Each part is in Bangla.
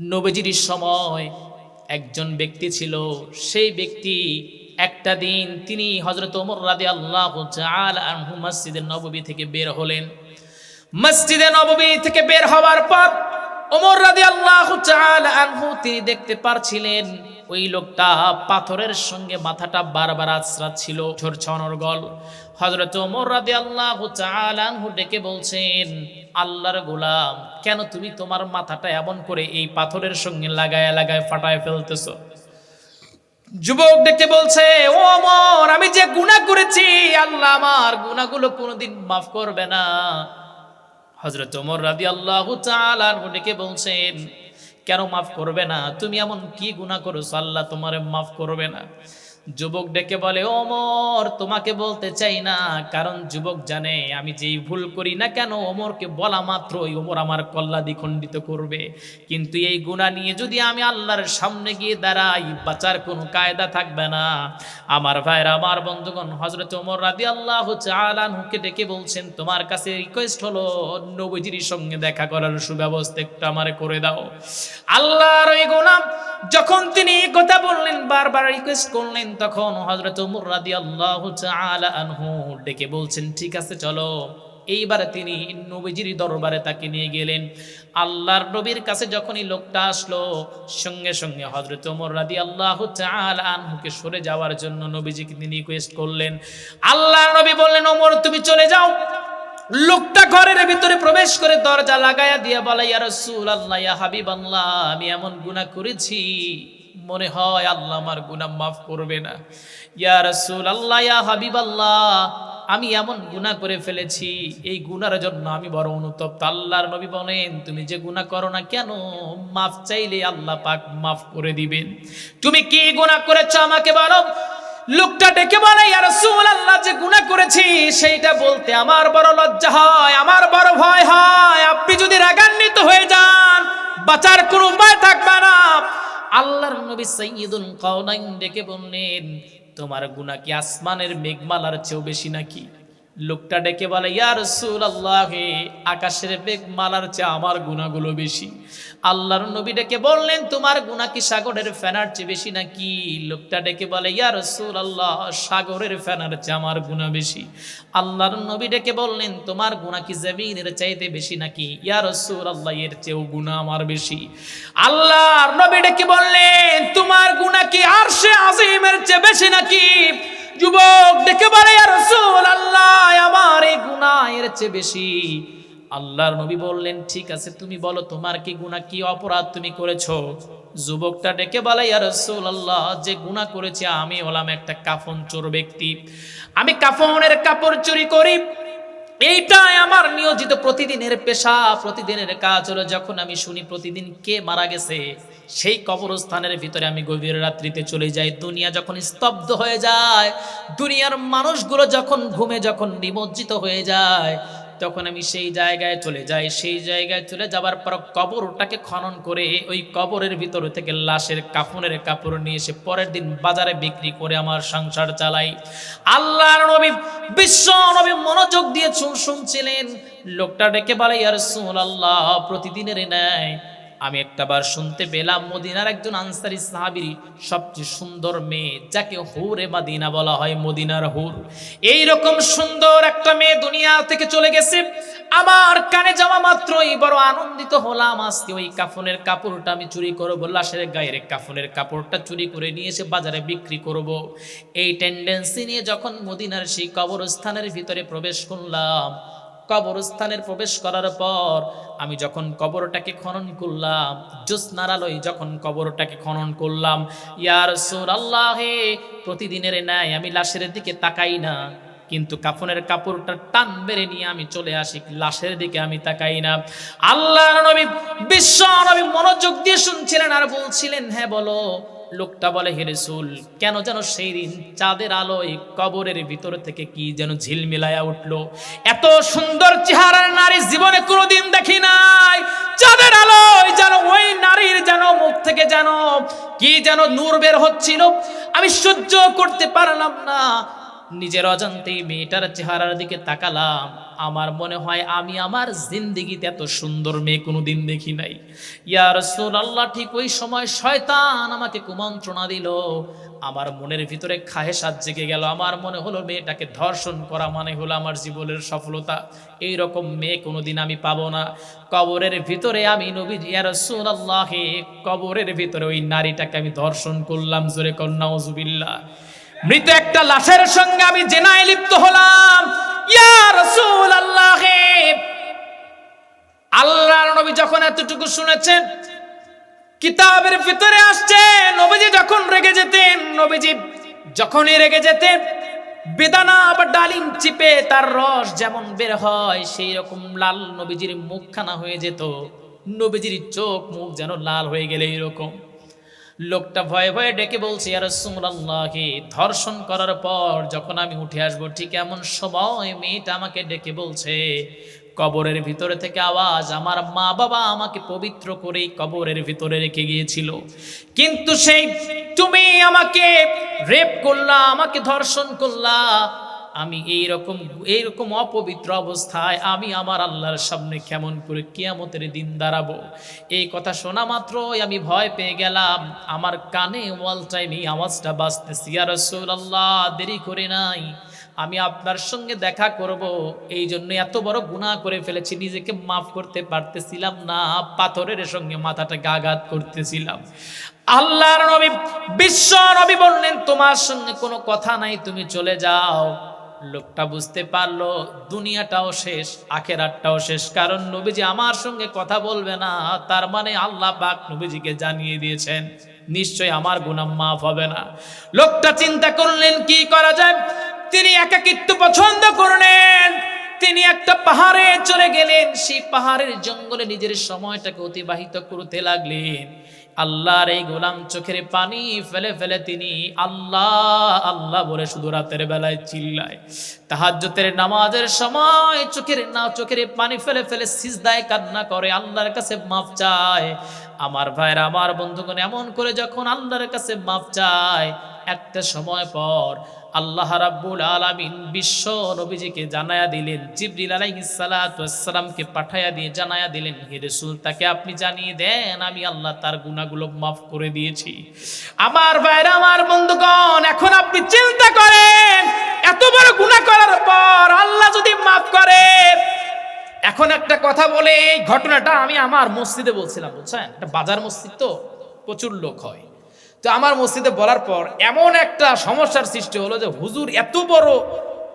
নবীজির সময় একজন ব্যক্তি ছিল। সেই ব্যক্তি একটা দিন তিনি হজরত ওমর রাদি আল্লাহ আনহু মসজিদের নববী থেকে বের হলেন। মসজিদে নববী থেকে বের হওয়ার পর ওমর রাদে আল্লাহ তিনি দেখতে পারছিলেন ওই লোকটা পাথরের সঙ্গে মাথাটা বারবার আছড়াচ্ছিল ঝরছনর গল হজরত ওমর রাদি আল্লাহ আনহু ডেকে বলছেন, আল্লাহর গোলাম, কেন তুমি তোমার মাথাটা এমন করে এই পাথরের সঙ্গে লাগায় লাগায় ফাটায় ফেলতেছ? যুবক ডেকে বলছে, ও অমর আমি যে গুনাহ করেছি, আল্লাহ আমার গুনাহগুলো কোনোদিন মাফ করবে না। হজরত ওমর রাদি আল্লাহ ডেকে বলছেন কেন মাফ করবে না? তুমি এমন কি গুণা করো আল্লাহ তোমারে মাফ করবে না। যুবক ডেকে বলে ওমর, তোমাকে বলতে চাই না, কারণ যুবক জানে আমি যেই ভুল করি না কেন, ওমরকে বলা মাত্রই ওমর আমার কল্লা দ্বিখণ্ডিত করবে। কিন্তু এই গুণা নিয়ে যদি আমি আল্লাহর সামনে গিয়ে দাঁড়াই, বাঁচার কোনো কায়দা থাকবে না। আমার ভাইরা আমার বন্ধুগণ হজরত ওমর রাদি আল্লাহ আলানহুকে ডেকে বলছেন, তোমার কাছে রিকোয়েস্ট হলো নবীজির সঙ্গে দেখা করার সুব্যবস্থা একটু আমার করে দাও। আল্লাহর ওই গোলাম যখন তিনি কথা বললেন, বারবার রিকোয়েস্ট করলেন তখন হজরত উমর রাদি আল্লাহ আনহু ডেকে বলছেন, ঠিক আছে, চলো। এইবারে তিনি নবীজির দরবারে তাকে নিয়ে গেলেন। আল্লাহর নবীর কাছে যখনই লোকটা আসলো, সঙ্গে সঙ্গে হজরত ওমর রাদি আল্লাহ আনহুকে সরে যাওয়ার জন্য নবীজিকে তিনি রিকোয়েস্ট করলেন। আল্লাহর নবী বললেন ওমর তুমি চলে যাও। লোকটা ঘরের ভিতরে প্রবেশ করে দরজা লাগায়া দিয়ে বলে, ইয়া রাসূল আল্লাহ হাবিব আল্লাহ আমি এমন গুনাহ করেছি। মনে হয় আল্লাহ আমার গুনাহ মাফ করবে না। ইয়া রাসূল আল্লাহ ইয়া হাবিব আল্লাহ আমি এমন গুনাহ করে ফেলেছি, এই গুনার জন্য আমি বড় অনুতপ্ত। আল্লাহর নবী বলেন, তুমি যে গুনাহ করো না কেন, মাফ চাইলে আল্লাহ পাক মাফ করে দিবেন। তুমি কি গুনাহ করেছ আমাকে বলো? লোকটা ডেকে বলে, ইয়া রাসূলুল্লাহ, যে গুনাহ করেছি, সেইটা বলতে আমার বড় লজ্জা হয়, আমার বড় ভয় হয়। আপনি যদি রাগান্বিত হয়ে যান, বাঁচার কোনো উপায় থাকবে না। আল্লাহর নবী সাইয়্যিদুল কাওনাইন ডেকে বললেন তোমার গুনাহ কি আসমানের মেঘমালার চেয়েও বেশি নাকি? লোকটা ডেকে বলে, ইয়া রাসূলুল্লাহ, আকাশের মেঘমালার চেয়ে আমার গুনাহগুলো বেশি। আল্লাহর নবী ডেকে বললেন, তোমার গুনাহ কি সাগরের ফেনার চেয়ে বেশি নাকি? লোকটা ডেকে বলে, ইয়া রাসূলুল্লাহ, সাগরের ফেনার চেয়ে আমার গুনাহ বেশি। আল্লাহর নবী ডেকে বললেন, তোমার গুনাহ কি জমিনের চাইতে বেশি নাকি? ইয়া আল্লাহ এর চেয়েও গুনাহ আমার বেশি। আল্লাহর নবী ডেকে বললেন, তোমার গুনাহ কি আরশে আজিমের চেয়ে বেশি নাকি? যুবক ডেকে বলে রাসূল আল্লাহ আমার এই গুণা এর চেয়ে বেশি। আল্লাহর নবী বললেন, ঠিক আছে, তুমি বলো, তোমার কি গুণা কি অপরাধ তুমি করেছ? যুবকটা ডেকে বলে, ইয়া আল্লাহ যে গুণা করেছে, আমি হলাম একটা কাফন চোর ব্যক্তি। আমি কাফনের কাপড় চুরি করি এইটাই আমার নিয়োজিত প্রতিদিনের পেশা, প্রতিদিনের কাজ হলো যখন আমি শুনি প্রতিদিন কে মারা গেছে, সেই কবরস্থানের ভিতরে আমি গভীর রাত্রিতে চলে যাই। দুনিয়া যখন স্তব্ধ হয়ে যায়, দুনিয়ার মানুষগুলো যখন ঘুমে যখন নিমজ্জিত হয়ে যায় তখন আমি সেই জায়গায় চলে যাই। সেই জায়গায় চলে যাবার পর কবরটাকে খনন করে ওই কবরের ভিতর থেকে লাশের কাফনের কাপড় নিয়ে এসে পরের দিন বাজারে বিক্রি করে আমার সংসার চালাই। আল্লাহর নবী, বিশ্ব নবী মনোযোগ দিয়ে শুন শুনছিলেন। লোকটা ডেকে বলে ইয়ার আল্লাহ প্রতিদিনের ন্যায় আমি একটাবার শুনতে পেলাম মদিনার একজন আনসারি সাহাবির সবচেয়ে সুন্দর মেয়ে, যাকে হুরে মাদিনা বলা হয়, মদিনার হুর। এই রকম সুন্দর একটা মেয়ে দুনিয়া থেকে চলে গেছে। আমার কানে যাওয়া মাত্রই বড় আনন্দিত হলাম। আজকে ওই কাফনের কাপড়টা আমি চুরি করব, লাশের গায়ের কাফনের কাপড়টা চুরি করে নিয়ে এসে বাজারে বিক্রি করব। এই টেন্ডেন্সি নিয়ে যখন মদিনার সেই কবরস্থানের ভিতরে প্রবেশ করলাম কবরস্থানের প্রবেশ করার পর আমি যখন কবরটাকে খনন করলাম জ্যোৎস্নার আলোয় যখন কবরটাকে খনন করলাম ইয়ার সোর আল্লাহে প্রতিদিনের ন্যায় আমি লাশের দিকে তাকাই না, কিন্তু কাফনের কাপড়টা টান বেড়ে নিয়ে আমি চলে আসি, লাশের দিকে আমি তাকাই না। আল্লাহ নবী, বিশ্ব নবী মনোযোগ দিয়ে শুনছিলেন আর বলছিলেন হ্যাঁ বলো। লোকটা বলে হিরসুল কেন যেন সেই দিন চাঁদের আলোয় কবরের ভিতর থেকে কি যেন ঝিলমিলায়া উঠল? এত সুন্দর চেহারার নারী জীবনে কোনোদিন দেখি নাই। চাঁদের আলোয় যেন, ওই নারীর যেন মুখ থেকে যেন কি যেন নূর বের হচ্ছিল। আমি সহ্য করতে পারলাম না। নিজের অজান্তেই মেয়েটার চেহারার দিকে তাকালাম। আমার মনে হয় আমি আমার জিন্দিগিতে এত সুন্দর মেয়ে কোনোদিন দেখি নাই। ইয়া রাসূলুল্লাহ, ঠিক ওই সময় শয়তান আমাকে কুমন্ত্রণা দিল। আমার মনের ভিতরে খাহেসাত জেগে গেল। আমার মনে হলো মেয়েটাকে ধর্ষণ করা মানে হলো আমার জীবনের সফলতা। এই রকম মেয়ে কোনোদিন আমি পাবো না। কবরের ভিতরে আমি নবী, ইয়া রাসূলুল্লাহ, কবরের ভিতরে ওই নারীটাকে আমি ধর্ষণ করলাম। জোরে কন্যা ওজুবিল্লাহ মৃত একটা লাশের সঙ্গে আমি জেনায় লিপ্ত হলাম। আল্লাহর নবী যখন এতটুকু শুনেছেন, কিতাবের ভিতরে আসছে, নবীজি যখন রেগে যেতেন, নবীজি যখনই রেগে যেতেন, বেদানা বা ডালিম চিপে তার রস যেমন বের হয়, সেই রকম লাল নবীজির মুখখানা হয়ে যেত। নবীজির চোখ মুখ যেন লাল হয়ে গেলে এরকম লোকটা ভয়ে ভয়ে ডেকে বলছে আর সুমরাল্লাহি ধর্ষণ করার পর যখন আমি উঠে আসব, ঠিক এমন সময় মেয়েটা আমাকে ডেকে বলছে, কবরের ভিতরে থেকে আওয়াজ আমার মা বাবা আমাকে পবিত্র করে কবরের ভিতরে রেখে গিয়েছিল। কিন্তু সেই তুমি আমাকে রেপ করলা, আমাকে ধর্ষণ করলা আমি এই রকম এইরকম অপবিত্র অবস্থায় আমি আমার আল্লাহর সামনে কেমন করে কিয়ামতের দিন দাঁড়াবো? এই কথা শোনা মাত্রই আমি ভয় পেয়ে গেলাম। আমার কানে ওয়াল টাইমে আওয়াজটা বাজতেছি আর আল্লাহ দেরি করে নাই। আমি আপনার সঙ্গে দেখা করব। এই জন্য এত বড় গুনাহ করে ফেলেছি, নিজেকে মাফ করতে পারতেছিলাম না, পাথরের সঙ্গে মাথাটাকে আঘাত করতেছিলাম। আল্লাহর নবী, বিশ্ব নবী বললেন, তোমার সঙ্গে কোনো কথা নাই, তুমি চলে যাও। লোকটা বুঝতে পারল, দুনিয়াটাও শেষ, আখেরাতটাও শেষ। কারণ নবীজি আমার সঙ্গে কথা বলবে না, তার মানে আল্লাহ পাক নবীজিকে জানিয়ে দিয়েছেন নিশ্চয় আমার গুনাহ মাফ হবে না। লোকটা চিন্তা করলেন, কি করা যায়? তিনি একাকিত্ব পছন্দ করলেন, তিনি একটা পাহাড়ে চলে গেলেন, সেই পাহাড়ের জঙ্গলে নিজের সময়টাকে অতিবাহিত করতে লাগলেন। আল্লাহর এই গোলাম চোখের পানি ফেলে ফেলে তিনি আল্লাহ আল্লাহ বলে শুধু রাতের বেলায় চিল্লায়। তাহাজ্জতের নামাজের সময় চোখের না, চোখের পানি ফেলে ফেলে সিজদায় কান্না করে, আল্লাহর কাছে মাফ চায়। আমার ভাইরা আমার বন্ধুগণ, এমন করে যখন আল্লাহর কাছে মাফ চায়, একটা সময় পর আল্লাহ রাব্বুল আলামিন বিশ্ব নবীজিকে জানায়া দিলেন, জিবরিল আলাইহিস সালাতু ওয়াসসালামকে পাঠায়া দিয়ে জানায়া দিলেন, হে রাসূল, তাকে আপনি জানিয়ে দেন, আমি আল্লাহ তার গুনাহগুলো মাফ করে দিয়েছি। আমার ভাইরা, আমার বন্ধুগণ, এখন আপনি চিন্তা করেন, এত বড় গুনাহ করার পর আল্লাহ যদি মাফ করে, এখন একটা কথা বলে, এই ঘটনাটা আমি আমার মসজিদে বলছিলাম, বুঝছেন? এটা বাজার মসজিদ তো প্রচুর লোক হয়। তো আমার মসজিদে বলার পর এমন একটা সমস্যার সৃষ্টি হলো যে হুজুর এত বড়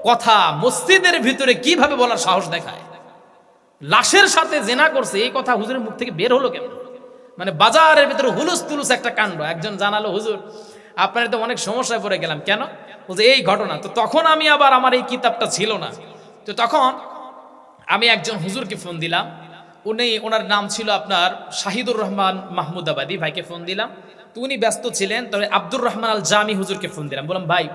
কথা মসজিদের ভিতরে কীভাবে বলার সাহস দেখায়? লাশের সাথে জেনা করছে, এই কথা হুজুরের মুখ থেকে বের হলো কেমন? মানে বাজারের ভিতরে হুলুস তুলুস একটা কাণ্ড। একজন জানালো, হুজুর, আপনার তো অনেক সমস্যায় পড়ে গেলাম। কেন? বলছে, এই ঘটনা। তো তখন আমি আবার আমার এই কিতাবটা ছিল না। তো তখন আমি একজন হুজুরকে ফোন দিলাম। উনি, ওনার নাম ছিল আপনার শাহিদুর রহমান মাহমুদাবাদী। ভাইকে ফোন দিলাম। তো উনি ব্যস্ত ছিলেন, তবে আব্দুর রহমান আল জামি হুজুরকে ফোন দিলাম। বললাম, ভাই,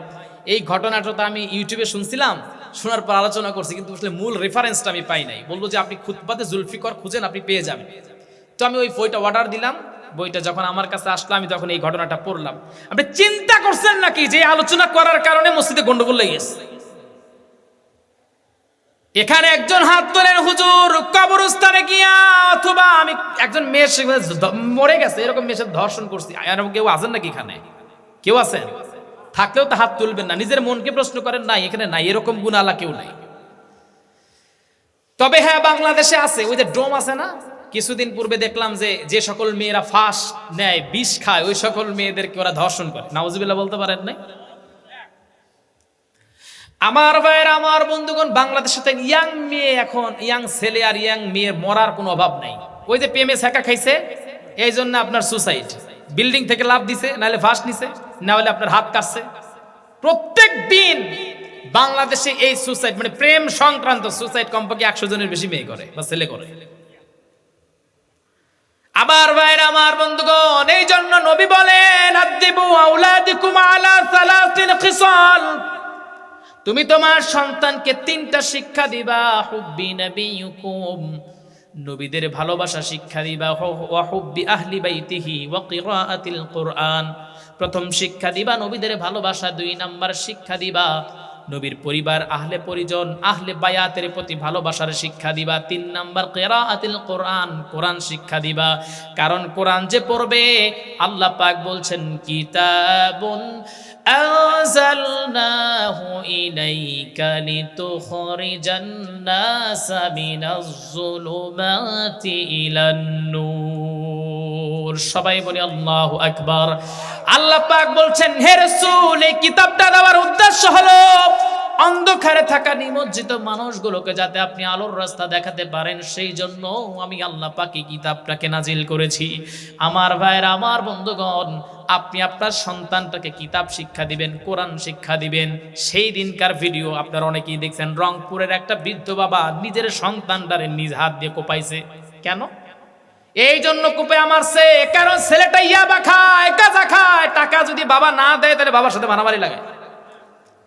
এই ঘটনাটা তো আমি ইউটিউবে শুনছিলাম, শোনার পর আলোচনা করছি, কিন্তু আসলে মূল রেফারেন্সটা আমি পাই নাই। বলল যে আপনি খুতবাতে জুলফিকর খুঁজেন, আপনি পেয়ে যাবেন। তো আমি ওই বইটা অর্ডার দিলাম, বইটা যখন আমার কাছে আসলো, আমি তখন এই ঘটনাটা পড়লাম। আপনি চিন্তা করছেন নাকি যে আলোচনা করার কারণে মসজিদে গন্ডগোল লেগে গেছে? এখানে একজন হাত তোলেন, হুজুর, কবরস্থানে গিয়া, অথবা আমি একজন সঙ্গে মরে গেছে, এরকম মেয়ের ধর্ষণ করছি। আর কেউ আছেন নাকি এখানে? কেউ আছেন? থাকলেও তো হাত তুলবেন না, নিজের মনকে প্রশ্ন করেন, নাই, এখানে নাই, এরকম গুণালা কেউ নাই। তবে হ্যাঁ বাংলাদেশে আছে, ওই যে ডোম আছে না? কিছুদিন পূর্বে দেখলাম যে যে সকল মেয়েরা ফাঁস নেয়, বিষ খায়, ওই সকল মেয়েদেরকে ওরা ধর্ষণ করে। নাউজুবিল্লাহ বলতে পারেন নাই? আমার ভাইয়ের, আমার বন্ধুগণ, বাংলাদেশে তো ইয়াং মেয়ে এখন, ইয়াং ছেলে আর ইয়াং মেয়ের মরার কোনো অভাব নাই। ওই যে প্রেমে ছেঁকা খাইছে, এই জন্য আপনার সুসাইড বিল্ডিং থেকে লাভ দিছে, নাহলে ফাঁস নিছে না হলে আপনার হাত কাটছে। প্রত্যেক দিন বাংলাদেশে এই সুসাইড মানে প্রেম সংক্রান্ত সুসাইড কমপক্ষে একশো জনের বেশি মেয়ে করে বা ছেলে করে। আবার ভাইর আমার বন্ধুগণ, এই জন্য নবী বলেন তুমি তোমার সন্তানকে তিনটা শিক্ষা দিবা, হুব্বি নবিয়ুকুম নবীদের ভালোবাসা শিক্ষা দিবা হ- ওয়া হুব্বি আহলি বাইতিহি ওয়া কিরাআতিল কুরআন প্রথম শিক্ষা দিবা, নবীদের ভালোবাসা, দুই নাম্বার শিক্ষা দিবা, নবীর পরিবার, আহলে পরিজন, আহলে বায়াতের প্রতি ভালোবাসার শিক্ষা দিবা, তিন নাম্বার কেরাআতিল কোরআন কোরআন শিক্ষা দিবা, কারণ কোরআন যে পড়বে, আল্লাহ পাক বলছেন, কিতাবুন أنزلناه إليك لتخرج الناس من الظلمات إلى النور সবাই বলি আল্লাহ আকবার আল্লাহ পাক বলছেন হে রাসূল এই কিতাবটা দেওয়ার উদ্দেশ্য হলো অন্ধকারে থাকা নিমজ্জিত মানুষগুলোকে যাতে আপনি আলোর রাস্তা দেখাতে পারেন, সেই জন্য আমি আল্লাহ পাকি কিতাবটাকে নাজিল করেছি। আমার ভাইয়ের, আমার বন্ধুগণ, আপনি আপনার সন্তানটাকে কিতাব শিক্ষা দিবেন, কোরআন শিক্ষা দিবেন। সেই দিনকার ভিডিও আপনারা অনেকেই দেখছেন, রংপুরের একটা বৃদ্ধ বাবা নিজের সন্তানটারে নিজ হাত দিয়ে কোপাইছে। কেন? এই জন্য কুপে আমারছে, কারণ ছেলেটা ইয়াবা খায় গাঁজা খায়। টাকা যদি বাবা না দেয়, তাহলে বাবার সাথে মারামারি লাগে